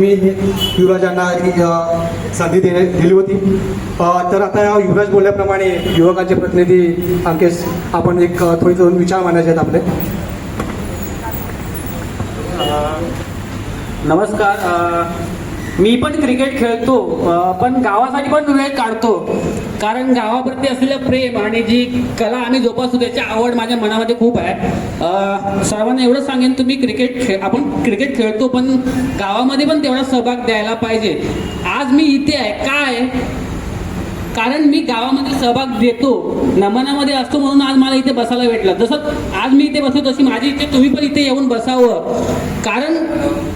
मी युवराजांना संधी देणे दिली होती. तर आता युवराज बोलल्याप्रमाणे युवकांचे प्रतिनिधी अंकेश आपण एक थोडी दोन विचार मांडायचे आहेत आपले. नमस्कार. मी पण क्रिकेट खेळतो पण गावासाठी पण वेळ काढतो. कारण गावाप्रती असलेलं प्रेम आणि जी कला आम्ही जोपासतो त्याची आवड माझ्या मनामध्ये खूप आहे. सर्वांना एवढं सांगेन तुम्ही क्रिकेट खेळ आपण क्रिकेट खेळतो पण गावामध्ये पण तेवढा सहभाग द्यायला पाहिजे. आज मी इथे आहे. काय कारण मी गावामध्ये सहभाग देतो नमनामध्ये असतो म्हणून आज मला इथे बसायला भेटलं. जसं आज मी इथे बसतो तशी माझी इच्छा तुम्ही पण इथे येऊन बसावं. कारण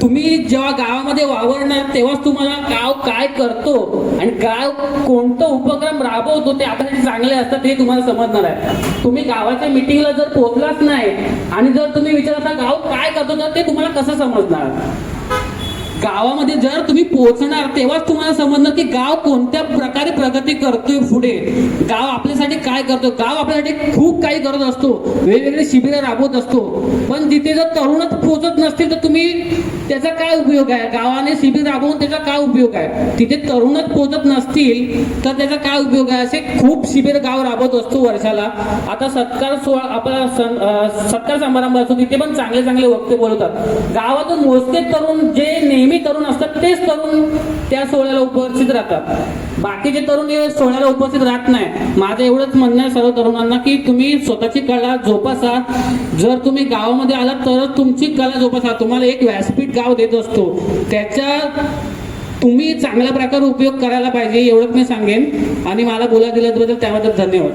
तुम्ही जेव्हा गावामध्ये वावरणार तेव्हाच तुम्हाला गाव काय करतो आणि गाव कोणतं उपक्रम राबवतो ते आपल्यासाठी चांगले असतात हे तुम्हाला समजणार आहे. तुम्ही गावाच्या मिटिंगला जर पोहोचलाच नाही आणि जर तुम्ही विचारता गाव काय करतो तर ते तुम्हाला कसं समजणार? गावामध्ये जर तुम्ही पोहोचणार तेव्हाच तुम्हाला समजणार की गाव कोणत्या प्रकारे प्रगती करतोय पुढे. गाव आपल्यासाठी काय करतो गाव आपल्यासाठी खूप काही करत असतो. वेगवेगळे शिबिरं राबवत असतो. पण तिथे जर तरुणच पोहोचत नसतील तर तुम्ही त्याचा काय उपयोग आहे? गावाने शिबिर राबवून त्याचा काय उपयोग आहे? तिथे तरुणच पोहोचत नसतील तर त्याचा काय उपयोग आहे? असे खूप शिबिर गाव राबवत असतो वर्षाला. आता सत्कार सोहळा आपला सन सत्कार समारंभ असतो तिथे पण चांगले चांगले वक्ते बोलवतात गावातून मोजके तरुण जे नेहमी तरुण असतात तेच तरुण त्या सोहळ्याला उपस्थित राहतात. बाकीचे तरुण हे सोहळ्याला उपस्थित राहत नाही माझं एवढंच म्हणणं आहे सर्व तरुणांना की तुम्ही स्वतःची कला जोपासा. जर तुम्ही गावामध्ये आलात तरच तुमची कला जोपासा. तुम्हाला एक व्यासपीठ गाव देत असतो. त्याच्या तुम्ही चांगल्या प्रकारे उपयोग करायला पाहिजे एवढंच मी सांगेन. आणि मला बोला दिल्याबद्दल त्याबद्दल धन्यवाद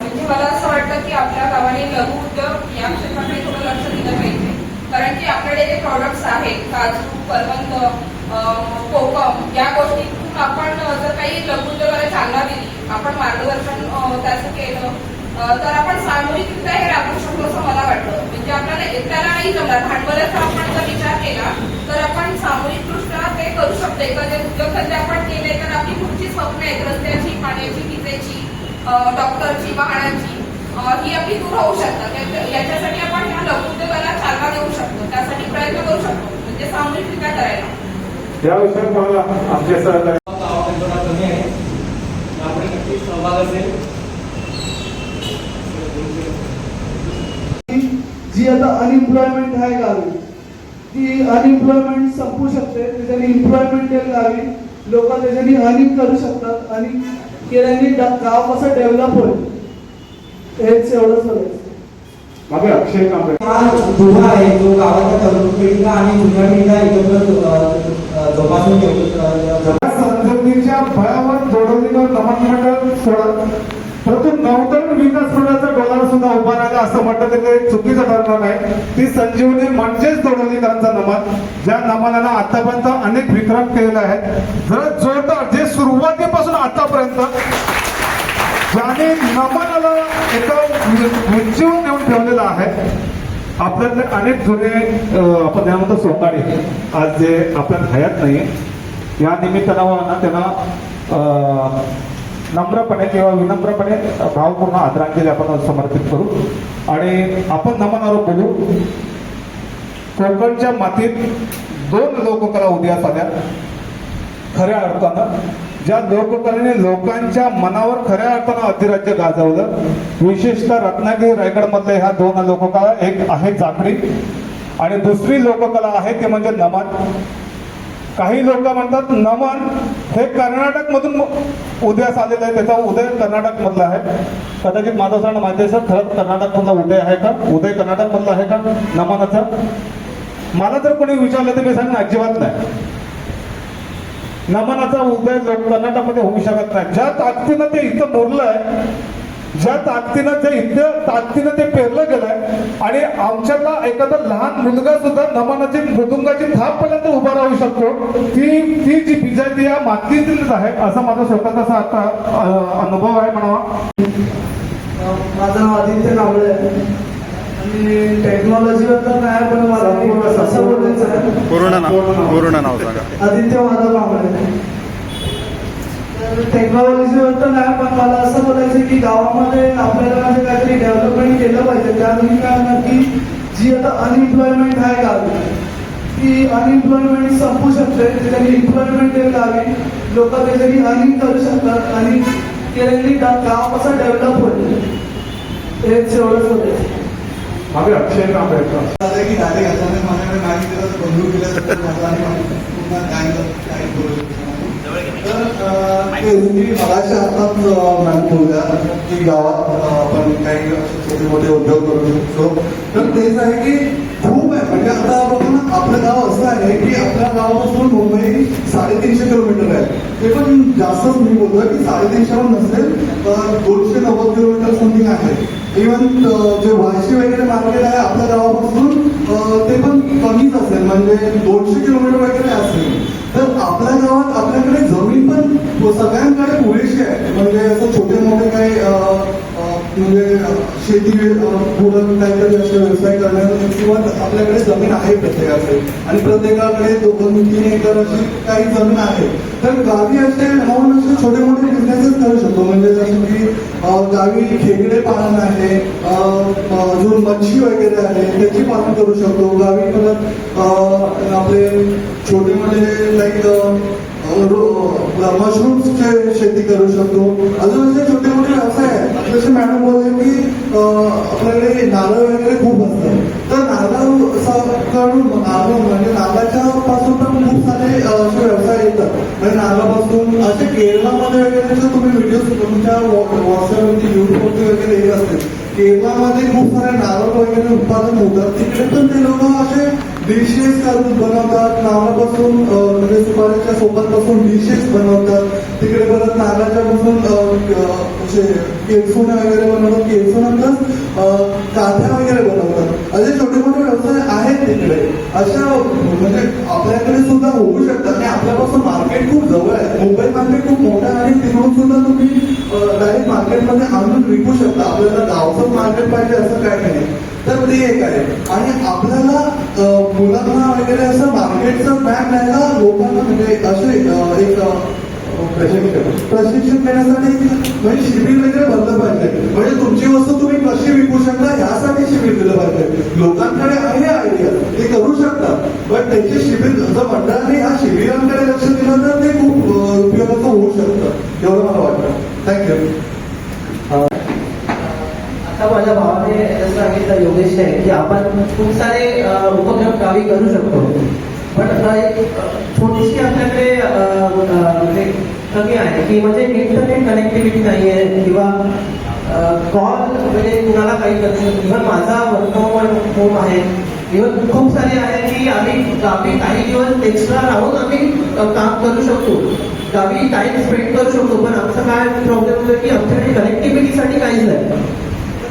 म्हणजे मला असं वाटतं की आपल्या गावाने लघु उद्योग या क्षेत्राकडे थोडं लक्ष दिलं पाहिजे कारण की आपल्याकडे जे प्रॉडक्ट्स आहेत काजू करवंद अं, कोकम या गोष्टीतून आपण अं, जर काही लघु उद्योगाला चालना दिली आपण मार्गदर्शन अं, त्याचं केलं अं, तर आपण सामूहिकरित्या हे राबवू शकतो असं मला वाटतं म्हणजे आपल्याला एकट्याला नाही जमणार भांडवलाचा आपण जर विचार केला तर आपण सामूहिकदृष्ट्या ते करू शकतो. एखादे उद्योगधंदे आपण केले तर आपली पुढची स्वप्न आहेत रस्त्याची पाण्याची विजेची डॉक्टरची वाहनाची. ही आपली दूर होऊ शकतात. याच्या- याच्यासाठी आपण ह्या लघु उद्योगाला चालना देऊ शकतो. त्यासाठी प्रयत्न करू शकतो. म्हणजे सामूहिकरित्या करायला. या विषयात मला आमचे सहकारी जी आता अनएम्प्लॉयमेंट आहे गावी ती अनएम्प्लॉयमेंट संपू शकते त्याच्याने एम्प्लॉयमेंट येईल गावी लोक त्याच्याने अर्निंग करू शकतात आणि केल्याने गाव कसं डेव्हलप होईल हेच एवढंच बघायचं. माझे अक्षय कांबळे. हा दुवा आहे जो गावाच्या तरुण पिढीला आणि जुन्या पिढीला एकत्र अ, अ, जोपासून ठेवतो अ, संस्कृतीच्या भयावर नमन मंडळ सोडा. परंतु नवतरुण विकास मंडळाचा डॉलर सुद्धा उभा राहिला असं म्हटलं तर ते चुकीचं ठरणार नाही. ती संजीवनी म्हणजेच दोडवलीकरांचा नमन ज्या नमनाला आतापर्यंत अनेक विक्रम केलेले आहेत. जर जोरदार जे सुरुवातीपासून आतापर्यंत ज्याने नमनाला एका उंचीवर नेऊन ठेवलेलं आहे आपल्यातले अनेक जुने आपण त्यानंतर सोताडे आज जे आपल्यात हयात नाही या निमित्तानं त्यांना नम्रपणे किंवा विनम्रपणे भावपूर्ण आदरांजली आपण समर्पित करू. आणि आपण नमनावर बोलू. कोकणच्या मातीत दोन लोककला उदयास आल्या खऱ्या अर्थानं ज्या लोककलेने लोकांच्या मनावर खऱ्या अर्थानं अधिराज्य गाजवलं विशेषतः रत्नागिरी रायगडमधले ह्या दोन लोककला एक आहे जाखडी आणि दुसरी लोककला आहे ती म्हणजे नमन. काही लोक म्हणतात नमन हे कर्नाटक मधून उदयास आलेलं आहे. त्याचा उदय कर्नाटक मधला आहे. कदाचित माझं सण माहिती आहे सर खरंच कर्नाटक मधला उदय आहे का? उदय कर्नाटक मधला आहे का? नमनाचा? मला जर कोणी विचारलं तर मी सांग अजिबात नाही. नमनाचा उदय कर्नाटकमध्ये होऊ शकत नाही. ज्या ताकदीनं ते इथं मुरलंय ज्या ताकदीनं ते इथं ताकदीनं ते पेरलं गेलंय आणि आमच्यातला एखादा लहान मुलगा सुद्धा नमनाची मृदुंगाची थाप पर्यंत उभा राहू शकतो ती ती जी बिजाती या मातीतीलच आहे असा माझा स्वतःचा असा आता अनुभव आहे म्हणावा. माझं नाव आदित्य आहे. आणि टेक्नॉलॉजीवर तर नाही पण मला असं बोलायचं आहे. पूर्ण नाव पूर्ण नाव सांगा. आदित्य माधव तर टेक्नॉलॉजीवर तर नाही पण मला असं बोलायचं की गावामध्ये आपल्याला म्हणजे काहीतरी डेव्हलपमेंट केलं पाहिजे. त्यामुळे काय होणार की जी आता अनएम्प्लॉयमेंट आहे गावी ती अनएम्प्लॉयमेंट संपू शकते. त्याच्यानी एम्प्लॉयमेंट येईल गावी लोक त्याच्यानी अर्निंग करू शकतात आणि केलेली गाव कसं डेव्हलप होईल हेच एवढंच होतं मागे अक्षय काम आहे की डायरेक्ट अचानक माझ्याकडे नाही केलं बंधू केलं तर माझा आणि पुन्हा काय काय करू शकतो तर हातात मॅम बोलल्या की गावात आपण काही छोटे मोठे उद्योग करू शकतो. तर तेच आहे की खूप आहे. म्हणजे आता आपण आपलं गाव असं आहे की आपल्या गावापासून मुंबई साडेतीनशे किलोमीटर आहे. ते पण जास्तच मी बोलतोय की साडेतीनशेवर पण नसेल तर दोनशे नव्वद किलोमीटर समथिंग आहे. इवन uh, जे वाशी वगैरे मार्केट आहे आपल्या गावापासून uh, ते पण कमीच असेल. म्हणजे दोनशे किलोमीटर वगैरे असेल. तर आपल्या गावात आपल्याकडे जमीन पण सगळ्यांकडे पुरेशी आहे. म्हणजे असं छोटे मोठे काही अं, म्हणजे शेती पूरक काहीतरी असे व्यवसाय करण्यासाठी किंवा आपल्याकडे जमीन आहे प्रत्येकाकडे. आणि प्रत्येकाकडे दोन तीन एकर अशी काही जमीन आहे. तर गावी असे राहून असे छोटे मोठे बिझनेसेस करू शकतो. म्हणजे जसं की गावी खेकडे पालन आहे अजून मच्छी वगैरे आहे त्याची पालन करू शकतो. गावी परत अं, आपले छोटे मोठे लाईक मशरूम्सचे शेती करू शकतो. अजून असे छोटे असं आहे. जसे मॅडम बोलले की आपल्याकडे नारळ वगैरे खूप असतात तर नारळ सा- कडून नारळ म्हणजे नारळाच्या पासून पण खूप सारे असे व्यवसाय येतात. म्हणजे नारळापासून असे केरळामध्ये वगैरे जर तुम्ही व्हिडिओ तुमच्या व्हॉट्सअपवरती युट्यूबवरती वगैरे येत असतील. केरळामध्ये खूप सारे नारळ वगैरे उत्पादन होतात. तिकडे पण ते लोक असे डिशेस बनवतात? नावापासून म्हणजे सुपारीच्या सोबतपासून डिशेस बनवतात. तिकडे परत नारळाच्या पासून वगैरे बनवतात. केळसुणातच काथ्या वगैरे बनवतात. असे छोटे मोठे व्यवसाय आहेत तिकडे. अशा म्हणजे आपल्याकडे सुद्धा होऊ शकतात. आणि आपल्यापासून मार्केट खूप जवळ आहे. मुंबई मार्केट खूप मोठं आहे. आणि तिकडून सुद्धा तुम्ही डायरेक्ट मार्केटमध्ये आणून विकू शकता. आपल्याला गावचं मार्केट पाहिजे असं काय नाही. तर ते एक आहे. आणि आपल्याला वगैरे असं मार्केटचं ज्ञान द्यायला लोकांना म्हणजे असे एक प्रशिक्षण. प्रशिक्षण देण्यासाठी म्हणजे शिबिर वगैरे भरलं पाहिजे. म्हणजे तुमची वस्तू तुम्ही कशी विकू शकता यासाठी शिबिर दिलं पाहिजे. लोकांकडे आहे आयडिया ते करू शकतात पण त्याचे शिबिर जर मंडळाने या शिबिरांकडे लक्ष दिलं तर ते खूप उपयोगाचं होऊ शकतं. एवढं मला वाटतं. थँक्यू आता माझ्या भावाने सांगितलं योगेश आहे की आपण खूप सारे उपक्रम गावी करू शकतो. पण एक छोटीशी आपल्याकडे म्हणजे कमी आहे की म्हणजे इंटरनेट कनेक्टिव्हिटी नाही आहे किंवा कॉल म्हणजे कुणाला काही करत इव्हन माझा वर्क होम आहे. इव्हन खूप सारे आहे की आम्ही गावी काही दिवस एक्स्ट्रा राहून आम्ही काम करू शकतो. गावी टाईम स्पेंड करू शकतो. पण आमचा काय प्रॉब्लेम होतो की आमच्याकडे कनेक्टिव्हिटीसाठी काहीच नाही.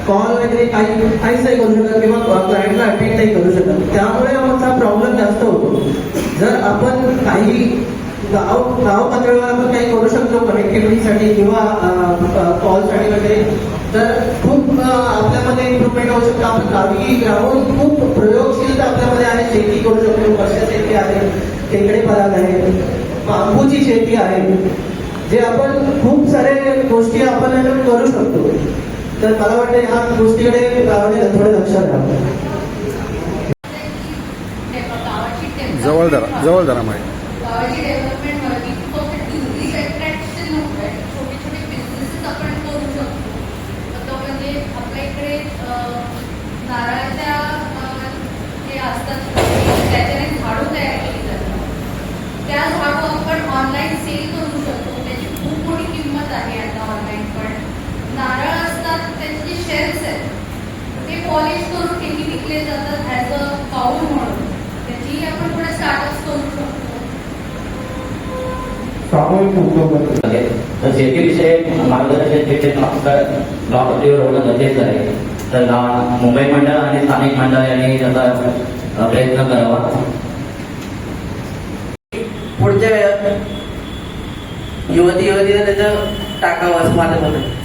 कॉल वगैरे काही काहीच नाही करू शकत किंवा क्लायंटला अटेंड नाही करू शकत. त्यामुळे आमचा प्रॉब्लेम जास्त होतो. जर आपण काही गाव गाव पातळीवर आपण काही करू शकतो कनेक्टिव्हिटीसाठी किंवा कॉलसाठी वगैरे तर खूप आपल्यामध्ये इम्प्रुव्हमेंट होऊ शकतो. आपण गावी राहून खूप प्रयोगशीलता आपल्यामध्ये आहे. शेती करू शकतो. मत्स्य शेती आहे. टेकडे पराग आहे बांबूची शेती आहे. जे आपण खूप सारे गोष्टी आपण करू शकतो. तर मला वाटतं ह्या गोष्टीकडे गावाने थोडं लक्ष द्यावं. जवळ धरा जवळ धरा माहिती गावाची डेव्हलपमेंट व्हावी फक्त टुरिस्ट अट्रॅक्शन नको आहे छोटे छोटे बिझनेसेस आपण करू शकतो आता म्हणजे आपल्या इकडे अं, नारळाच्या अं, हे असतात त्याच्याने झाडू तयार केली जातात त्या झाडू आपण ऑनलाईन सेल करू शकतो त्याची खूप मोठी किंमत आहे आता ऑनलाईन पण नारळ असतात त्यांचे शेल्स आहेत ते पॉलिश करून तेही विकले जातात ॲज अ पाऊल म्हणून. त्याचीही आपण थोडे स्टार्टअप्स करू शकतो. उद्योग तर मार्गदर्शन शिक्षण आपलं गाव पातळीवर होणं गरजेचं आहे. तर गाव मुंबई मंडळ आणि स्थानिक मंडळ यांनी त्याचा प्रयत्न करावा. पुढच्या युवती युवतीने त्याचं टाकावं असं माझं मत आहे.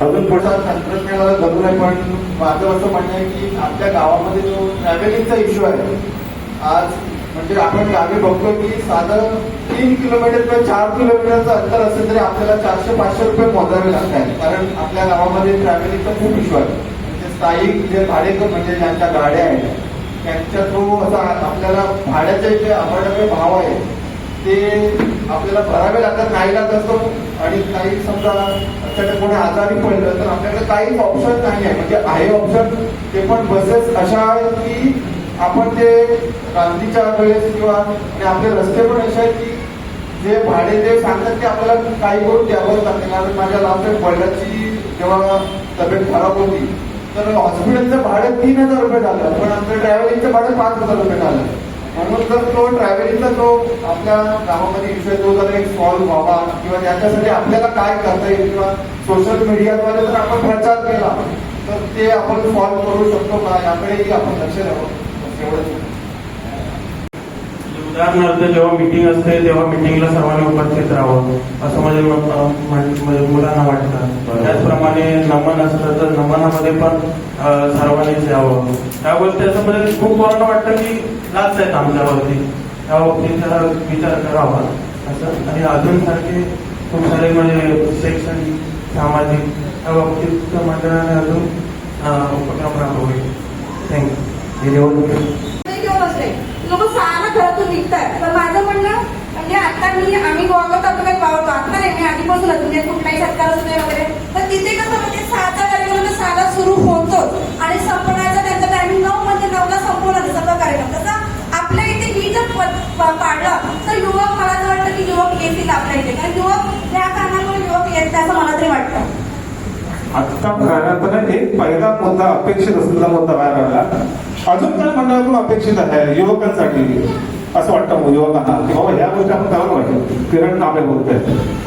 अजून थोडासा तंत्रज्ञानाला जरूर आहे पण माझं असं म्हणणं आहे की आपल्या गावामध्ये जो ट्रॅव्हलिंगचा इश्यू आहे आज म्हणजे आपण गावी बघतो की साधं तीन किलोमीटर किंवा चार किलोमीटरचं अंतर असेल तरी आपल्याला चारशे पाचशे रुपये मोजावे लागतात. कारण आपल्या गावामध्ये ट्रॅव्हलिंगचा खूप इश्यू आहे. म्हणजे स्थायिक जे भाडेकर म्हणजे ज्यांच्या गाड्या आहेत त्यांच्या थ्रू असा आपल्याला भाड्याचे जे अफोर्डेबल भाव आहे ते आपल्याला भरावे लागतात काहीला लागत असतो आणि काही समजा त्याच्याकडे कोणी आजारी पडलं तर आपल्याकडे काहीच ऑप्शन नाही आहे म्हणजे आहे ऑप्शन ते पण बसेस अशा आहेत की आपण ते क्रांतीच्या वेळेस किंवा आपले रस्ते पण असे आहेत की जे भाडे ते सांगतात की आपल्याला काही करून द्यावंच लागते. कारण माझ्या लास्ट टाइम जेव्हा तब्येत खराब होती तर हॉस्पिटलचं भाडं तीन हजार रुपये झालं. पण आमचं ट्रॅव्हलिंगचं भाडं पाच हजार रुपये झालं. म्हणून जर तो ट्रॅव्हलिंगचा जो आपल्या गावामध्ये इश्यू आहे तो जर एक सॉल्व्ह व्हावा. किंवा त्याच्यासाठी आपल्याला काय करता येईल? किंवा सोशल मीडियाद्वारे जर आपण प्रचार केला तर ते आपण सॉल्व्ह करू शकतो का? याकडेही आपण लक्ष द्यावं. एवढंच. उदाहरणार्थ जेव्हा मीटिंग असते तेव्हा मीटिंगला सर्वांनी उपस्थित राहावं. असं माझ्या म्हणजे मुलांना वाटतं. त्याचप्रमाणे नमन असतं तर नमनामध्ये पण सर्वांनीच यावं. त्या गोष्टी असं म्हणजे खूप मुलांना वाटतं की लाच आहेत आमच्यावरती त्या बाबतीत जरा विचार करावा असं. आणि अजून सारखे खूप सारे म्हणजे शैक्षणिक सामाजिक त्या बाबतीत मंडळाने अजून उपक्रम राबवले थँक्यू नाही लोक सहाला घरातून निघतात तर माझं म्हणणं म्हणजे आता मी आम्ही गोवा तालुक्यात पावतो आता नाही मी आधीपासूनच म्हणजे कुठलाही सत्कार असू दे वगैरे. तर तिथे कसं म्हणजे सहाचा कार्यक्रम सहाला सुरू होतो आणि संपणार त्यांचा टायमिंग नऊ म्हणजे नऊला संपवला सगळं कार्यक्रम तसा आपल्या इथे ही जर पाडलं तर युवक मला असं वाटतं की युवक येतील आपल्या इथे. कारण युवक या कारणामुळे युवक येत असं मला तरी वाटतं. आता कार्यापर्यंत एक पहिला मुद्दा अपेक्षित असलेला मुद्दा बाहेर आला अजून काय मंडळातून अपेक्षित आहे युवकांसाठी. असं वाटतं युवकांना की बाबा ह्या गोष्टी आपण करायला पाहिजे किरण कांबळे बोलत आहेत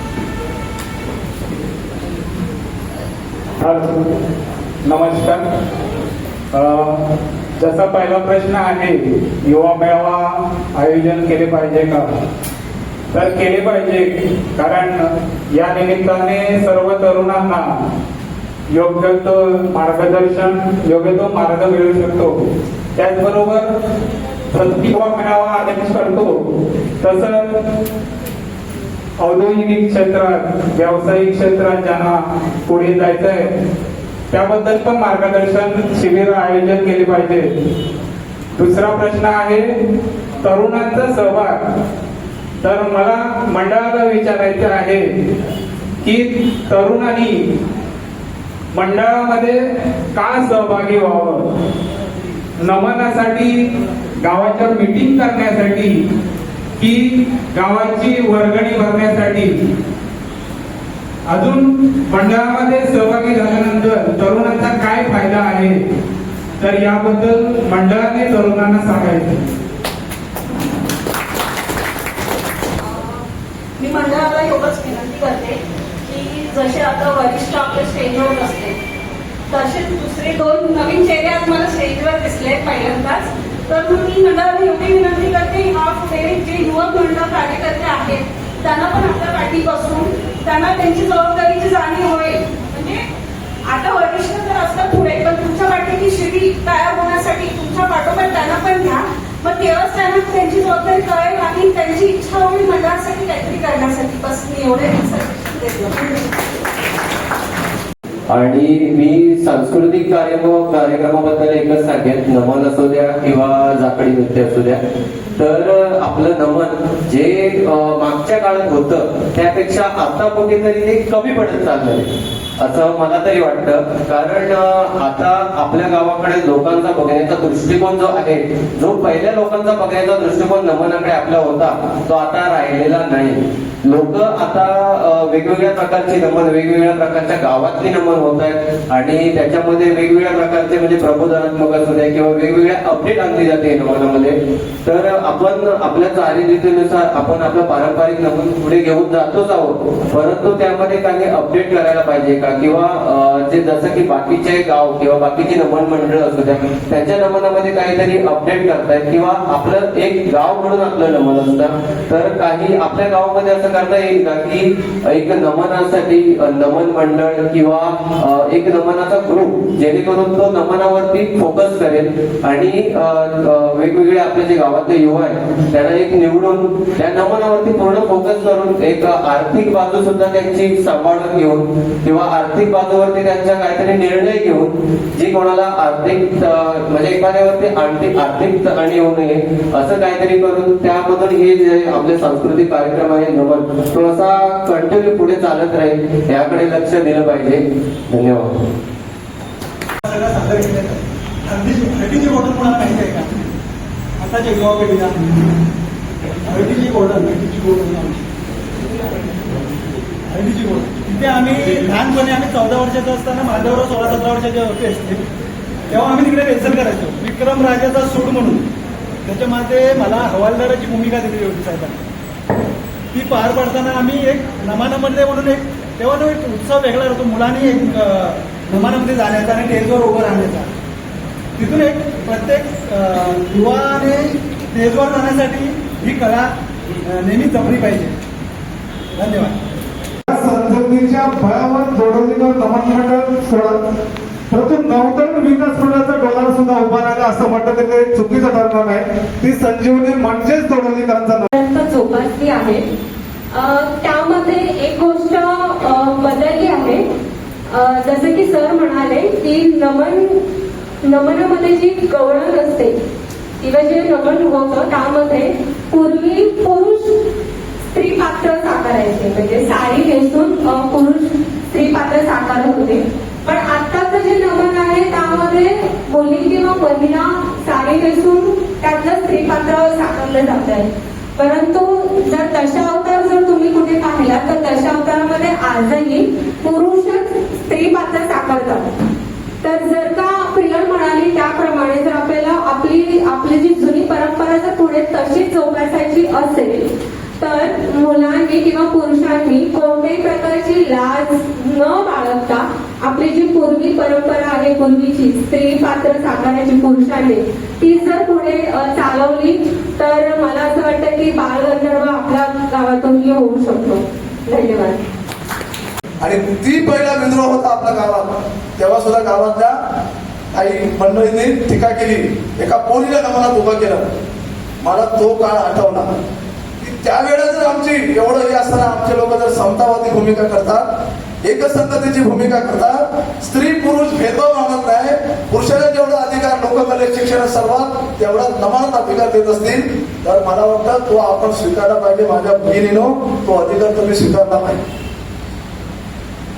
नमस्कार. जसा पहिला प्रश्न आहे युवा मेळावा आयोजन केले पाहिजे का? तर केले पाहिजे कारण या निमित्ताने सर्व तरुणांना योग्य तो मार्गदर्शन योग्य तो मार्ग मिळू शकतो. त्याचबरोबर प्रत्येक युवा मेळावा आयोजित करतो. तसंच औद्योगिक क्षेत्रात व्यावसायिक क्षेत्रात ज्यांना पुढे जायचं आहे त्याबद्दल पण मार्गदर्शन शिबिर आयोजन केले पाहिजे. दुसरा प्रश्न आहे तरुणांचा सहभाग. तर मला मंडळाला विचारायचं आहे की तरुणांनी मंडळामध्ये का सहभागी व्हावं? नमनासाठी गावाच्या मीटिंग करण्यासाठी की गावाची वर्गणी भरण्यासाठी? अजून मंडळामध्ये सहभागी झाल्यानंतर तरुणांचा काय फायदा आहे? तर याबद्दल मंडळाने तरुणांना सांगायचं. मी मंडळाला एवढंच विनंती करते की जसे आता वरिष्ठ आपल्या स्टेजवर असते तसे दुसरे दोन नवीन चेहरे आज मला स्टेजवर दिसले पहिल्यांदाच. तर मग मी मंडळाला एवढी विनंती करते हा पुढे जे युवक मंडळ कार्यकर्ते आहेत त्यांना पण आपल्या पाठी बसून त्यांना त्यांची जबाबदारीची जाणीव होईल. म्हणजे आता वरिष्ठ तर असतात पुढे पण तुमच्या पाठीची शिडी तयार होण्यासाठी तुमच्या पाठोपाठ त्यांना पण घ्या. मग तेव्हाच त्यांना त्यांची जबाबदारी कळेल आणि त्यांची इच्छा होईल मंडळासाठी काहीतरी करण्यासाठी. बस मी एवढे देतो आणि मी सांस्कृतिक कार्यक्रम कार्यक्रमाबद्दल एकच सांगेन. नमन असू द्या किंवा जाकडी नृत्य असू द्या. तर आपलं नमन जे मागच्या काळात होतं त्यापेक्षा आता कुठेतरी ते कमी पडत चाललंय. असं मला तरी वाटतं. कारण आता आपल्या गावाकडे लोकांचा बघण्याचा दृष्टिकोन जो आहे जो पहिल्या लोकांचा बघण्याचा दृष्टिकोन नमनाकडे आपला होता तो आता राहिलेला नाही. लोक आता वेगवेगळ्या प्रकारची नमन वेगवेगळ्या प्रकारच्या गावातली नमन होत आहेत आणि त्याच्यामध्ये वेगवेगळ्या प्रकारचे म्हणजे प्रबोधनात्मक असू दे किंवा वेगवेगळ्या अपडेट आणली जाते नमनामध्ये. तर आपण आपल्या चालीरीतीनुसार आपण आपलं पारंपरिक नमन पुढे घेऊन जातोच आहोत. परंतु त्यामध्ये काही अपडेट करायला पाहिजे का? किंवा जे जसं की बाकीचे गाव किंवा बाकीची नमन मंडळ असू द्या त्यांच्या नमनामध्ये काहीतरी अपडेट करतायत किंवा आपलं एक गाव म्हणून आपलं नमन असतं. तर काही आपल्या गावामध्ये असं करता येईल का? की एक नमनासाठी नमन मंडळ किंवा एक नमनाचा ग्रुप जेणेकरून तो नमनावरती फोकस करेल आणि वेगवेगळे आपले जे गावातले युवा आहेत त्यांना एक निवडून त्या नमनावरती पूर्ण फोकस करून एक आर्थिक बाजू सुद्धा त्यांची सांभाळून घेऊन किंवा आर्थिक बाजूवरती त्यांचा काहीतरी निर्णय घेऊन जी कोणाला आर्थिक म्हणजे एखाद्यावरती आर्थिक आर्थिक ताण येऊ नये असं काहीतरी करून त्यामधून हे जे आपले सांस्कृतिक कार्यक्रम आहे नमन तो असा कंटिन्यू पुढे चालत राहील याकडे लक्ष दिलं पाहिजे. धन्यवाद. हळदीची बॉटल कोणाला माहिती आहे का? आताच्या युवा पिढीला हळदीची बॉटल हळदीची बॉटल हळदीची बॉटल तिथे आम्ही लहानपणी आम्ही चौदा वर्षाचं असताना माझ्यावर सोळा सतरा वर्षाचे होते असते. तेव्हा आम्ही तिकडे रेसल करायचो. विक्रम राजाचा सूड म्हणून. त्याच्यामध्ये मला हवालदाराची भूमिका दिली होती साहेबांनी. ती पार पाडताना आम्ही एक नमानामध्ये म्हणून एक तेव्हा तो एक उत्सव वेगळा होतो मुलांनी एक अं, नमानामध्ये जाण्याचा आणि टेजवर उभं राहण्याचा. तिथून एक प्रत्येक युवाने टेजवर जाण्यासाठी ही कला नेहमी जपली पाहिजे. धन्यवाद. संसदेच्या संजीवनीच्या भयावर जोडवलीकर नमन मंडळ सोडा परंतु नवतन विकास मंडळाचा डॉलर सुद्धा उभा राहिला असं म्हटलं तरी काही चुकीचं ठरणार नाही. ती संजीवनी म्हणजेच जोडवलीकरांचा जोपासली आहे. त्यामध्ये एक गोष्ट बदलली आहे. जसं की सर म्हणाले की नमन नमनामध्ये जी गवळण असते किंवा जे नमन होतं त्यामध्ये पूर्वी पुरुष स्त्री पात्र साकारायचे. म्हणजे साडी नेसून पुरुष स्त्री पात्र साकारत होते. पण आत्ताचं जे नमन आहे त्यामध्ये मुली किंवा महिला साडी नेसून त्यातलं स्त्री पात्र साकारलं जात आहे परंतु जर दशावतार जर तुम्ही कुठे पाहिला तर दशावतारामध्ये आजही पुरुषच स्त्री पात्र साकारतात तर जर का पिलर म्हणाली त्याप्रमाणे जर आपल्याला आपली आपली जी जुनी परंपरा जर पुढे तशीच जोपासायची असेल तर मुलांनी किंवा पुरुषांनी कोणत्याही प्रकारची लाज न बाळगता आपली जी पूर्वी परंपरा आहे पूर्वीची स्त्री पात्र साकारण्याची पुरुषांनी ती जर पुढे चालवली तर मला असं वाटतं की बालगंधर्व आपल्या गावातूनही होऊ शकतो. धन्यवाद. आणि ती पहिला विद्रोह होता आपल्या गावात. तेव्हा सुद्धा गावातल्या काही मंडळींनी टीका केली. एका पोरीला नमुना उभं केलं. मला तो काळ आठवला. त्यावेळेला जर आमची एवढं हे असताना आमचे लोक जर समतावादी भूमिका करतात एकसंगतीची भूमिका करतात स्त्री पुरुष भेदभाव मानत नाही पुरुषाला जेवढा अधिकार लोककले शिक्षण सर्वात तेवढा नमानात अधिकार देत असतील तर मला वाटतं तो आपण स्वीकारला पाहिजे माझ्या भगिनीनो तो अधिकार तुम्ही स्वीकारला पाहिजे.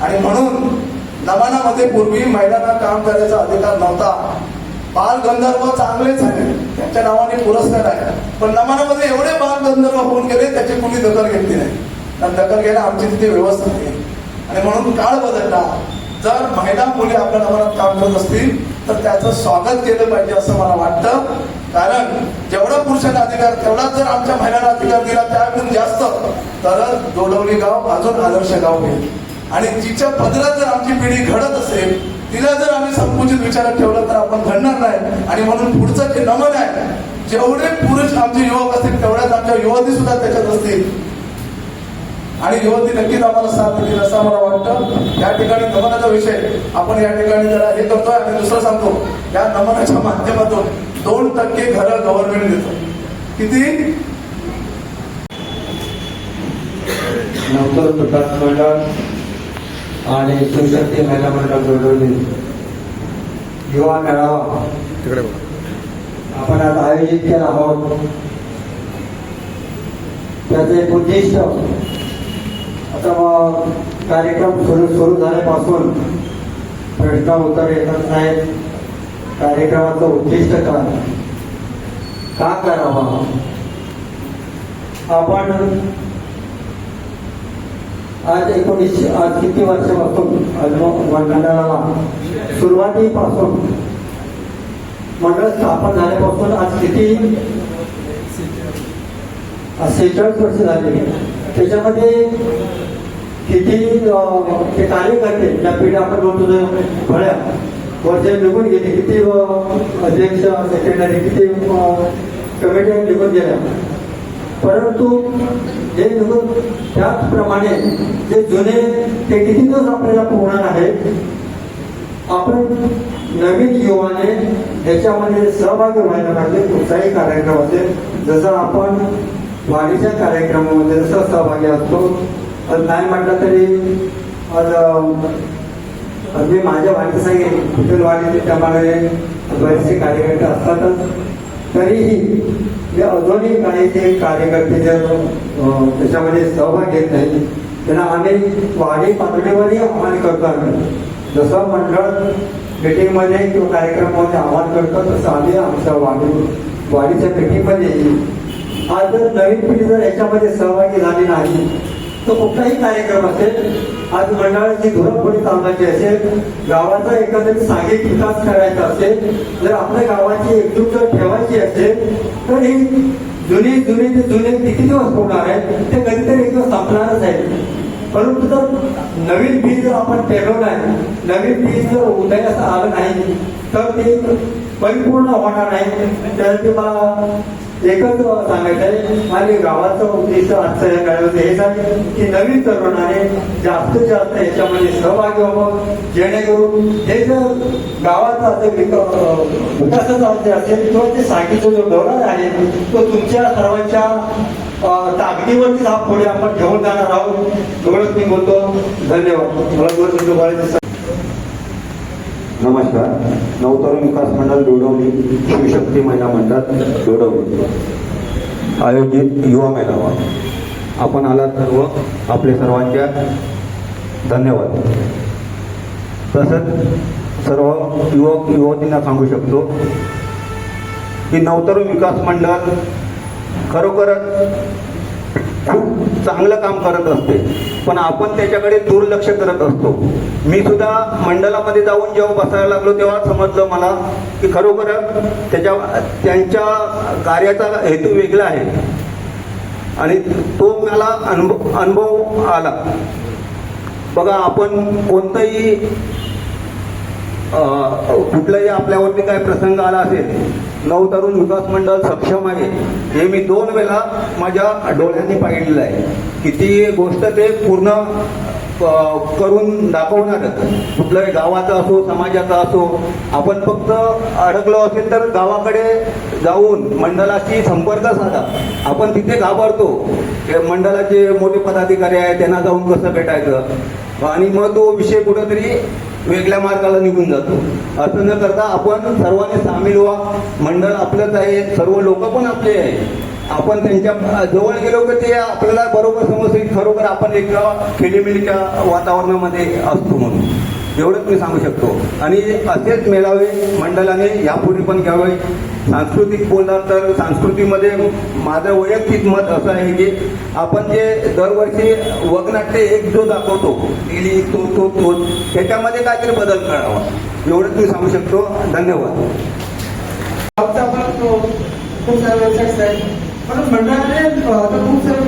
आणि म्हणून नमानामध्ये पूर्वी महिलांना काम करायचा अधिकार नव्हता. बालगंधर्व चांगलेच चांगले झाले त्यांच्या नावाने पुरस्कार आहे पण नमानामध्ये एवढे बालगंधर्व होऊन गेले त्याची कुणी दखल घेतली नाही. कारण दखल घ्यायला आमची तिथे व्यवस्था नाही आणि म्हणून काळ बदलला. जर महिला मुली आपल्या नमनात काम करत असतील तर त्याचं स्वागत केलं पाहिजे असं मला वाटतं. कारण जेवढा पुरुषांना अधिकार तेवढा जर आमच्या महिलांना अधिकार दिला त्याहून जास्त तर दोडवली गाव अजून आदर्श गाव होईल. आणि तिच्या पदरात जर आमची पिढी घडत असेल तिला जर आम्ही संकुचित विचारात ठेवलं तर आपण घडणार नाही. आणि म्हणून पुढचं जे नमन आहे जेवढे पुरुष आमचे युवक असतील तेवढ्याच आमच्या युवती सुद्धा त्याच्यात असतील. आणि युवती नक्कीच आम्हाला साथ देतील असं मला वाटतं. या ठिकाणी नमनाचा विषय आपण या ठिकाणी जरा हे करतोय आणि दुसरं सांगतो. या नमनाच्या माध्यमातून दोन टक्के घरं गव्हर्नमेंट देतो. किती? नवतर प्रकाश मंडळ आणि सुशक्ती महिला मंडळ जोडवली युवा मेळावा. तिकडे आपण आज आयोजित केला आहोत. त्याचं एक उद्दिष्ट. आता मग कार्यक्रम सुरू सुरू झाल्यापासून प्रश्न उत्तर येतच नाहीत. कार्यक्रमाचं उद्दिष्ट काय? का करावा? आपण आज एकोणीसशे आज किती वर्षापासून? मंडळाला सुरुवातीपासून. मंडळ स्थापन झाल्यापासून आज किती? सेहेचाळीस वर्ष झाले. त्याच्यामध्ये किती ते कार्यकर्ते ज्या पिढ्या आपण बोलतो भळ्या वर्ष निघून गेले. किती अध्यक्ष सेक्रेटरी किती कमिटी निघून गेल्या. परंतु हे निघून त्याचप्रमाणे जे जुने ते किती दिवस आपल्याला पोहणार आहे आपण नवीन युवाने याच्यामध्ये सहभागी व्हायला पाहिजे कुठलाही कार्यक्रम असेल जसं आपण वाढीच्या कार्यक्रमामध्ये जसं सहभागी असतो. नाही म्हटलं तरी आज माझ्या वाढीचं सांगेल वाढीचे त्यामध्ये बरेचसे कार्यकर्ते असतातच. तरीही जे अजूनही काही ते कार्यकर्ते जर त्याच्यामध्ये सहभाग घेत नाही त्यांना आम्ही वाढी पातळीवरही आव्हान करतो जसं मंडळ मीटिंगमध्ये किंवा कार्यक्रमामध्ये आव्हान करतो तसं आम्ही आमच्या वाढी वाढीच्या मीटिंगमध्ये आज जर नवीन पिढी जर याच्यामध्ये सहभागी झाली नाही तर कुठलाही कार्यक्रम असेल आज मंडळाची धोरणपुढे चालवायची असेल गावाचा एकंदरीत सांघिक विकास करायचा असेल जर आपल्या गावाची एकजूट जर ठेवायची असेल तर ही जुने जुने ते जुने किती दिवस होणार आहेत ते कधीतरी एक दिवस संपणारच आहे परंतु जर नवीन बीज जर आपण पेरलो नाही नवीन बीज जर उदयास आलं नाही तर ते परिपूर्ण होणार नाही. त्या मला एकच सांगायचं आहे आणि गावाचं उद्दिष्ट आजचं या काळामध्ये हेच आहे की नवीन तरुणाने जास्तीत जास्त याच्यामध्ये सहभागी व्हावं जेणेकरून हे जर गावाचा जर विकासाचा जे असेल किंवा ते साठीचा जो धोरण आहे तो तुमच्या सर्वांच्या ताकदीवरतीच हा पुढे आपण घेऊन जाणार आहोत. एवढंच मी बोलतो. धन्यवाद. मला दोन मिनिटं बोलायचं नमस्कार. नवतरुण विकास मंडळ डोडवली शिवशक्ती महिला मंडळ डोडवली आयोजित युवा मेळावा. आपण आलात सर्व आपले सर्वांच्या धन्यवाद. तसंच सर्व युवक युवतींना सांगू शकतो की नवतरुण विकास मंडळ खरोखरच खूप चांगलं काम करत असते. पण आपण त्याच्याकडे दुर्लक्ष करत असतो. मी सुद्धा मंडळामध्ये जाऊन जेव्हा बसायला लागलो तेव्हा समजलं मला की खरोखर त्याच्या त्यांच्या कार्याचा हेतू वेगळा आहे. आणि तो मला अनुभव अनुभव आला. बघा आपण कोणतंही हो, कुठलाही आपल्यावरती काय प्रसंग आला असेल नवतरुण विकास मंडळ सक्षम आहे हे मी दोन वेळा माझ्या डोळ्यांनी पाहिलेलं आहे. की ती गोष्ट ते पूर्ण करून दाखवणारच. कुठल्याही गावाचा असो समाजाचा असो आपण फक्त अडकलो असेल तर गावाकडे जाऊन मंडळाशी संपर्क साधा. आपण तिथे घाबरतो. मंडळाचे मोठे पदाधिकारी आहेत त्यांना जाऊन कसं भेटायचं? आणि मग तो विषय कुठंतरी वेगळ्या मार्गाला निघून जातो. असं न करता आपण सर्वांनी सामील व्हा. मंडळ आपलंच आहे. सर्व लोक पण आपले आहे आपण त्यांच्या जवळ गेलो की ते आपल्याला बरोबर समजते खरोखर आपण एका खेळीमेळीच्या वातावरणामध्ये असतो म्हणून. एवढंच मी सांगू शकतो. आणि असेच मेळावे मंडळाने यापुढे पण घ्यावे. सांस्कृतिक बोलणार तर सांस्कृतिकमध्ये माझं वैयक्तिक मत असं आहे की आपण जे दरवर्षी वगनाट्य एक जो दाखवतो इली तो तो तो त्याच्यामध्ये काहीतरी बदल करावा. एवढंच मी सांगू शकतो. धन्यवाद. खूप सारे वेबसाईट्स आहेत. पण मंडळाने आता खूप सारे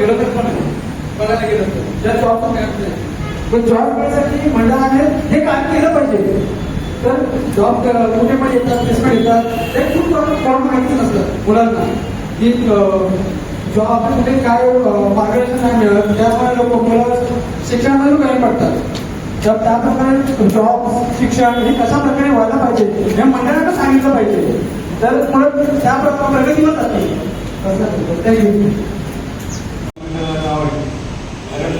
विरोधक पण आहेत. बघायला गेलं तर. ज्या जॉबचा मिळत तर जॉब करण्यासाठी मंडळाने हे काम केलं पाहिजे. तर जॉब कुठे पण येतात प्लेसमेंट येतात ते खूप करून माहिती नसतं मुलांना. की जॉब कुठे काय मार्गदर्शन नाही मिळत त्यामुळे लोक मुलं शिक्षणामध्ये कमी पडतात. तर त्याप्रमाणे जॉब शिक्षण हे कशा प्रकारे व्हायला पाहिजे हे मंडळानं सांगितलं पाहिजे. तर मुलं त्याप्रमाणे प्रगतीवर जातील थँक्यू कारण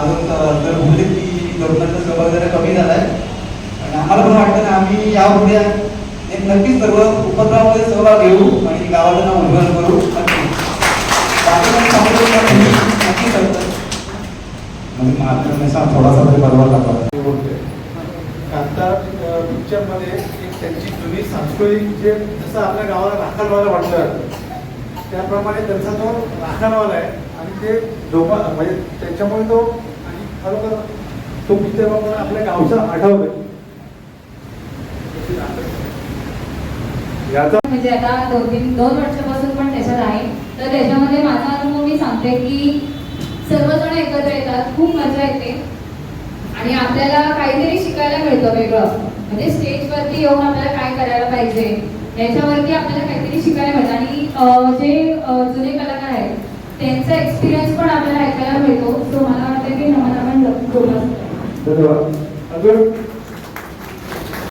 तर बोलले की तरुणांचा सहभाग जरा कमी झालाय. आणि आम्हाला पण वाटतं ना आम्ही यापुढे एक नक्कीच सर्व उपक्रमामध्ये सहभाग घेऊ आणि गावाचं नाव उज्ज्वल करू. नक्की. बाकी काही सांगू शकत नाही. नक्की करतो म्हणजे हमेशा थोडासा तरी बरोबर लागला बोलते आता पिक्चरमध्ये एक त्यांची जुनी सांस्कृतिक जे जसं आपल्या गावाला राखणवाला वाटलं त्याप्रमाणे त्यांचा तो राखणवाला आहे. आणि ते जोपा म्हणजे त्याच्यामुळे तो तो पिक्चर बघून आपल्या गावचा आठवलं याचा म्हणजे आता दोन तीन दोन वर्षापासून पण त्याच्यात आहे. तर त्याच्यामध्ये माझा अनुभव मी सांगते की सर्वजण एकत्र येतात खूप मजा येते. आणि आपल्याला काहीतरी शिकायला मिळतं वेगळं. म्हणजे स्टेजवरती येऊन आपल्याला काय करायला पाहिजे याच्यावरती आपल्याला काहीतरी शिकायला मिळतं. आणि जे जुने कलाकार आहेत त्यांचा एक्सपिरियन्स पण आपल्याला ऐकायला मिळतो. सो मला वाटतं की नमन आपण धन्यवाद. अजून